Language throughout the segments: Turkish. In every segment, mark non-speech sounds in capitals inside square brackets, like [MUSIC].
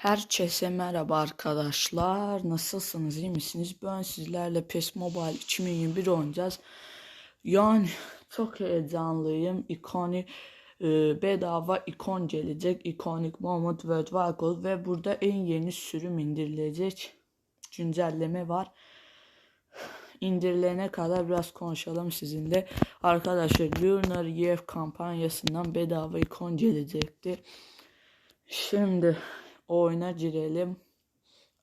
Herkese merhaba arkadaşlar. Nasılsınız? iyi misiniz? Ben sizlerle PES Mobile 2021 oynayacağız. Yani çok heyecanlıyım. İkonik e, bedava ikon gelecek. Iconic Moment World War ve burada en yeni sürüm indirilecek. Güncelleme var. İndirilene kadar biraz konuşalım sizinle. Arkadaşlar Lunar Year kampanyasından bedava ikon gelecekti. Şimdi oyuna girelim.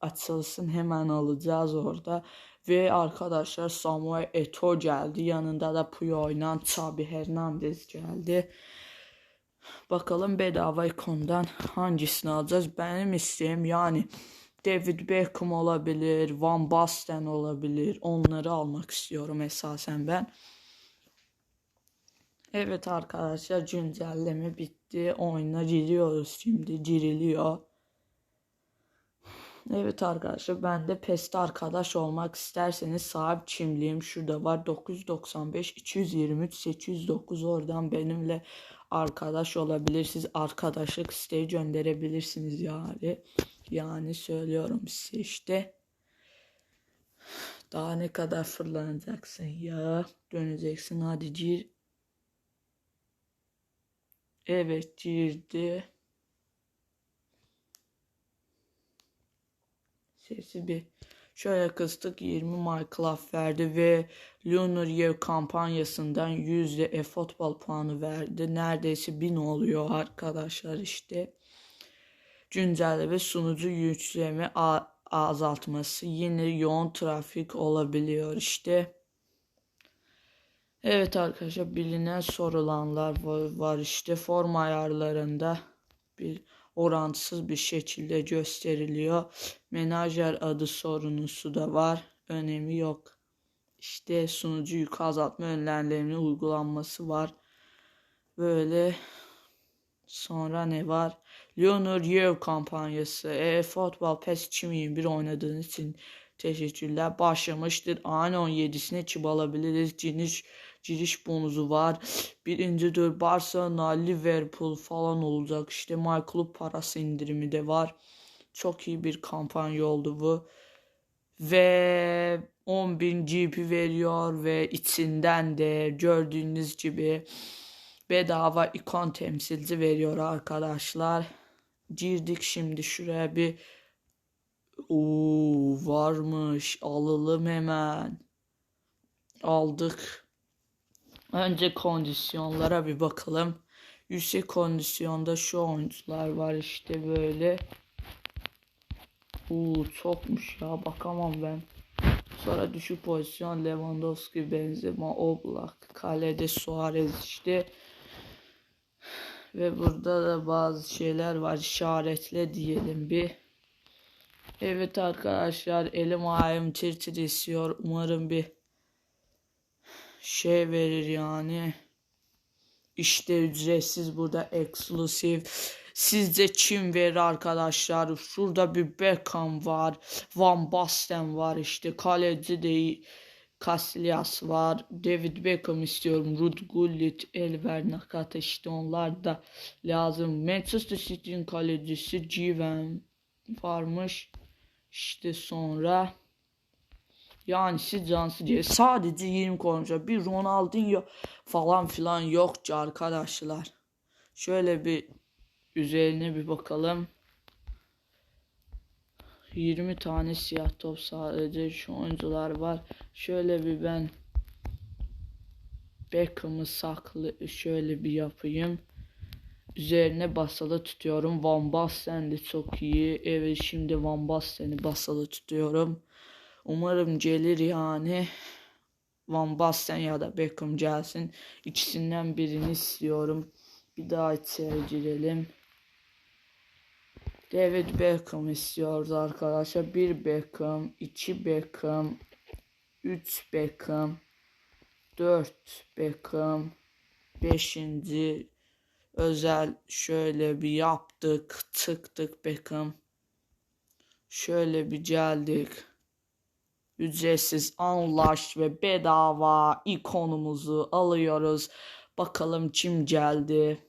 Açılsın hemen alacağız orada. Ve arkadaşlar Samuel Eto'o geldi. Yanında da Puyo'yla Xabi Hernandez geldi. Bakalım bedava ikondan hangisini alacağız? Benim isteğim yani David Beckham olabilir, Van Basten olabilir. Onları almak istiyorum esasen ben. Evet arkadaşlar güncelleme bitti. Oyuna giriyoruz şimdi. Giriliyor. Evet arkadaşlar ben de PES'te arkadaş olmak isterseniz sahip kimliğim şurada var. 995 223 809 oradan benimle arkadaş olabilirsiniz. Arkadaşlık isteği gönderebilirsiniz yani. Yani söylüyorum size işte. Daha ne kadar fırlanacaksın ya? Döneceksin. Hadi gir. Evet girdi Sesi bir şöyle kıstık 20 Minecraft verdi ve Lunar Year kampanyasından yüzde e-futbol puanı verdi. Neredeyse 1000 oluyor arkadaşlar işte. Güncel ve sunucu yükleme azaltması yine yoğun trafik olabiliyor işte. Evet arkadaşlar bilinen sorulanlar var işte form ayarlarında bir orantısız bir şekilde gösteriliyor. Menajer adı sorunusu da var. Önemi yok. İşte sunucu yük azaltma önlemlerinin uygulanması var. Böyle sonra ne var? Leonard Year kampanyası. E Futbol PES 2021 oynadığınız için teşekkürler. Başlamıştır. Ayın 17'sine çip alabiliriz. Giriş bonusu var. Birinci tur Barcelona, Liverpool falan olacak. İşte My Club parası indirimi de var. Çok iyi bir kampanya oldu bu. Ve 10.000 GP veriyor ve içinden de gördüğünüz gibi bedava ikon temsilci veriyor arkadaşlar. Girdik şimdi şuraya bir Oo varmış alalım hemen. Aldık. Önce kondisyonlara bir bakalım. Yüksek kondisyonda şu oyuncular var işte böyle. Uuu çokmuş ya bakamam ben. Sonra düşük pozisyon Lewandowski, Benzema, Oblak, kalede Suarez işte. Ve burada da bazı şeyler var işaretle diyelim bir. Evet arkadaşlar elim ayağım tir tir. Umarım bir şey verir yani. İşte ücretsiz burada eksklusif. Sizce kim verir arkadaşlar? Şurada bir Beckham var. Van Basten var işte. Kaleci de Casillas var. David Beckham istiyorum. Rud Gullit, Elver Nakata işte onlar da lazım. Manchester City'nin kalecisi Civen varmış. İşte sonra yani siz diye sadece 20 konuşuyor. Bir Ronaldinho falan filan yok ki arkadaşlar. Şöyle bir üzerine bir bakalım. 20 tane siyah top sadece şu oyuncular var. Şöyle bir ben Beckham'ı saklı şöyle bir yapayım. Üzerine basalı tutuyorum. Van Basten de çok iyi. Evet şimdi Van Basten'i basalı tutuyorum. Umarım gelir yani. Van Basten ya da Beckham gelsin. İkisinden birini istiyorum. Bir daha içeri girelim. David Beckham istiyoruz arkadaşlar. Bir Beckham, iki Beckham, üç Beckham, dört Beckham, beşinci özel şöyle bir yaptık, tıktık Beckham. Şöyle bir geldik ücretsiz anlaş ve bedava ikonumuzu alıyoruz. Bakalım kim geldi.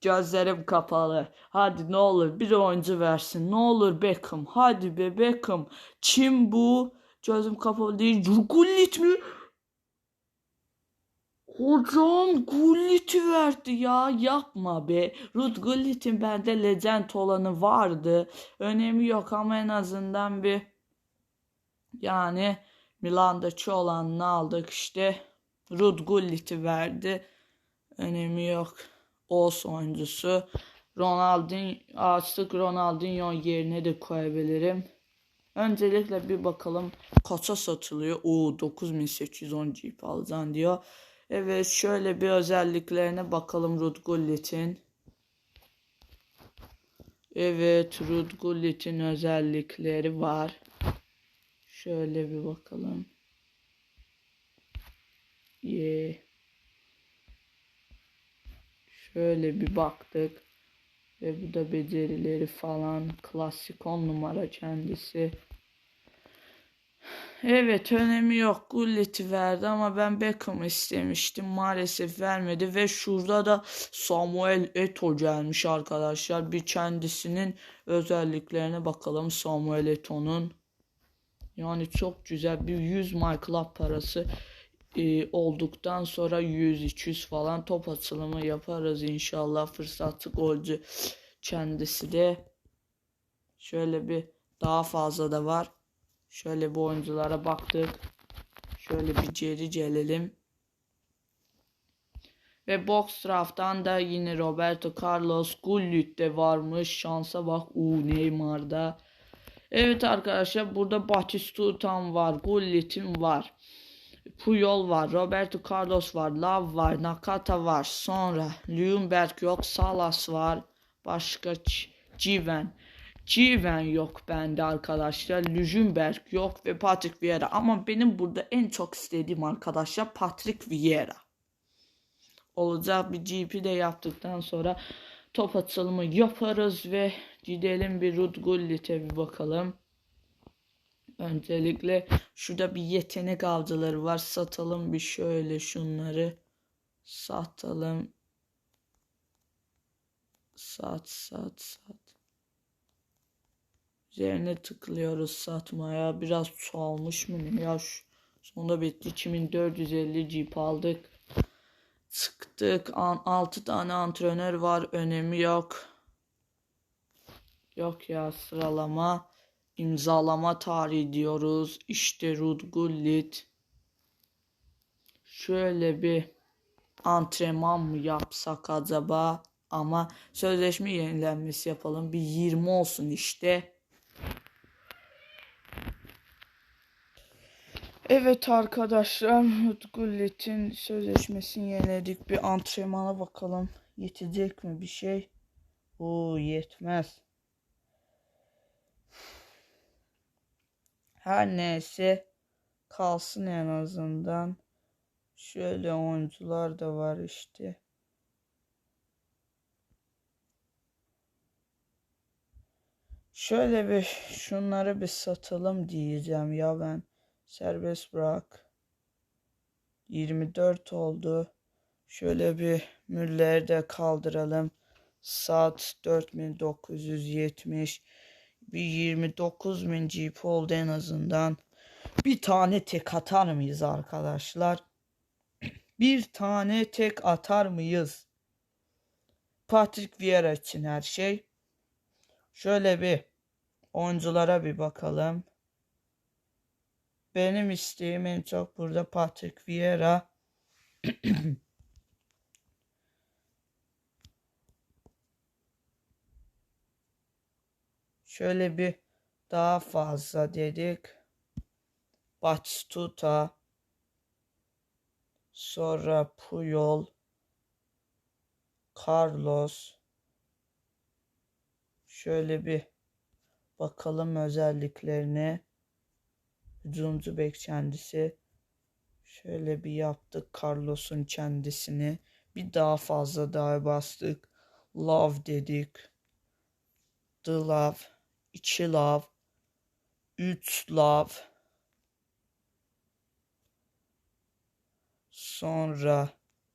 Gözlerim kapalı. Hadi ne olur bir oyuncu versin. Ne olur Beckham. Hadi be Beckham. Kim bu? Gözüm kapalı değil. Gullit mi? Hocam Gullit'i verdi ya yapma be. Ruth Gullit'in bende legend olanı vardı. Önemi yok ama en azından bir yani Milan'daki olanını aldık işte. Ruth Gullit'i verdi. Önemi yok. Olsun oyuncusu. Ronaldinho artık Ronaldinho yerine de koyabilirim. Öncelikle bir bakalım kaça satılıyor. Oo 9810 GP alacaksın diyor. Evet şöyle bir özelliklerine bakalım Ruud Gullit'in. Evet Ruud Gullit'in özellikleri var. Şöyle bir bakalım. Yeah. Şöyle bir baktık. Ve bu da becerileri falan. Klasik on numara kendisi. Evet önemi yok. Gullet'i verdi ama ben Beckham istemiştim. Maalesef vermedi ve şurada da Samuel Eto gelmiş arkadaşlar. Bir kendisinin özelliklerine bakalım Samuel Eto'nun. Yani çok güzel bir 100 My Club parası e, olduktan sonra 100-200 falan top atılımı yaparız inşallah. Fırsatı golcü kendisi de. Şöyle bir daha fazla da var. Şöyle bu oyunculara baktık. Şöyle bir geri gelelim. Ve box draft'tan da yine Roberto Carlos Gullit de varmış. Şansa bak. Uuu Neymar'da. Evet arkadaşlar burada Batistutan var. Gullit'in var. Puyol var. Roberto Carlos var. Love var. Nakata var. Sonra Ljungberg yok. Salas var. Başka Civen. Civen yok bende arkadaşlar. Ljungberg yok ve Patrick Vieira. Ama benim burada en çok istediğim arkadaşlar Patrick Vieira. Olacak bir GP de yaptıktan sonra top atılımı yaparız ve gidelim bir Rud Gullit'e bir bakalım. Öncelikle şurada bir yetenek avcıları var. Satalım bir şöyle şunları. Satalım. Sat sat sat. Üzerine tıklıyoruz satmaya. Biraz çoğalmış mı ya? Şu, sonunda bitti. 2450 Jeep aldık. Çıktık. 6 tane antrenör var. Önemi yok. Yok ya sıralama. imzalama tarihi diyoruz. İşte Rud Gullit. Şöyle bir antrenman mı yapsak acaba? Ama sözleşme yenilenmesi yapalım. Bir 20 olsun işte. Evet arkadaşlar Gullet'in sözleşmesini yeniledik. Bir antrenmana bakalım. Yetecek mi bir şey? Oo yetmez. Her neyse kalsın en azından. Şöyle oyuncular da var işte. Şöyle bir şunları bir satalım diyeceğim ya ben. Serbest bırak. 24 oldu. Şöyle bir Müller'i de kaldıralım. Saat 4970. Bir 29.000 GP oldu en azından. Bir tane tek atar mıyız arkadaşlar? [CLEARS THROAT] Bir tane tek atar mıyız? Patrick Vieira için her şey. Şöyle bir oyunculara bir bakalım. Benim isteğim en çok burada Patrick Vieira. [CLEARS THROAT] Şöyle bir daha fazla dedik. Batistuta. Sonra Puyol. Carlos. Şöyle bir bakalım özelliklerine. Bek kendisi. Şöyle bir yaptık Carlos'un kendisini. Bir daha fazla daha bastık. Love dedik. The Love. İçi Love. Üç Love. Sonra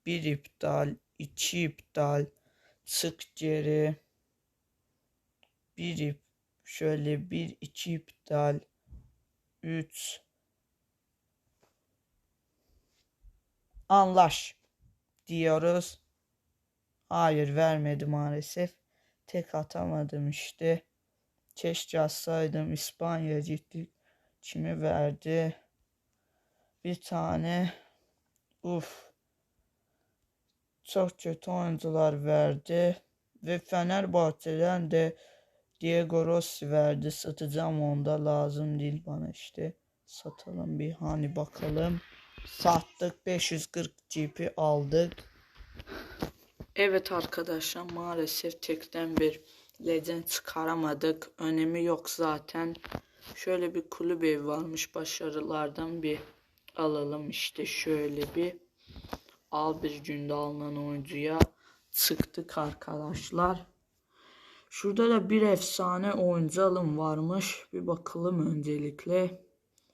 bir iptal. iki iptal. Çık geri. Bir ip. Şöyle bir iki iptal. Üç. Anlaş diyoruz. Hayır vermedi maalesef. Tek atamadım işte. Keşke atsaydım İspanya gittik. Kimi verdi? Bir tane. Uf. Çok kötü oyuncular verdi. Ve Fenerbahçe'den de Diego Rossi verdi. Satacağım onda lazım değil bana işte. Satalım bir hani bakalım. Sattık 540 GP aldık. Evet arkadaşlar maalesef tekten bir legend çıkaramadık. Önemi yok zaten. Şöyle bir kulüp evi varmış başarılardan bir alalım işte şöyle bir al bir günde alınan oyuncuya çıktık arkadaşlar. Şurada da bir efsane oyuncu alım varmış. Bir bakalım öncelikle.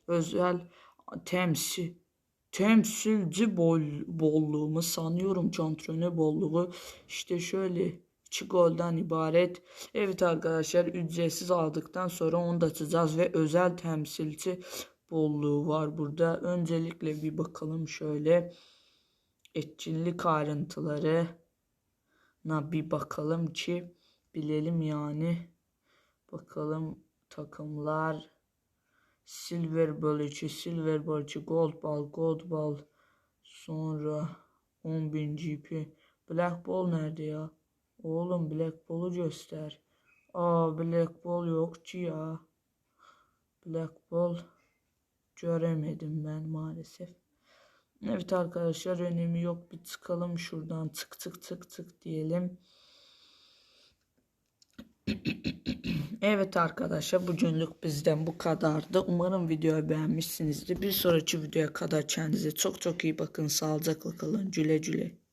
Özel temsil temsilci bol, bolluğumu sanıyorum antrenör bolluğu işte şöyle 2 golden ibaret. Evet arkadaşlar ücretsiz aldıktan sonra onu da açacağız ve özel temsilci bolluğu var burada. Öncelikle bir bakalım şöyle etkinlik ayrıntıları na bir bakalım ki bilelim yani. Bakalım takımlar Silver bölücü, silver bölücü, gold ball, gold ball. Sonra 10.000 GP. Black ball nerede ya? Oğlum black ball'u göster. Aa black ball yok ki ya. Black ball göremedim ben maalesef. Evet arkadaşlar önemi yok. Bir çıkalım şuradan. Tık tık tık tık diyelim. Evet arkadaşlar bugünlük bizden bu kadardı. Umarım videoyu beğenmişsinizdir. Bir sonraki videoya kadar kendinize çok çok iyi bakın. Sağlıcakla kalın. Güle güle.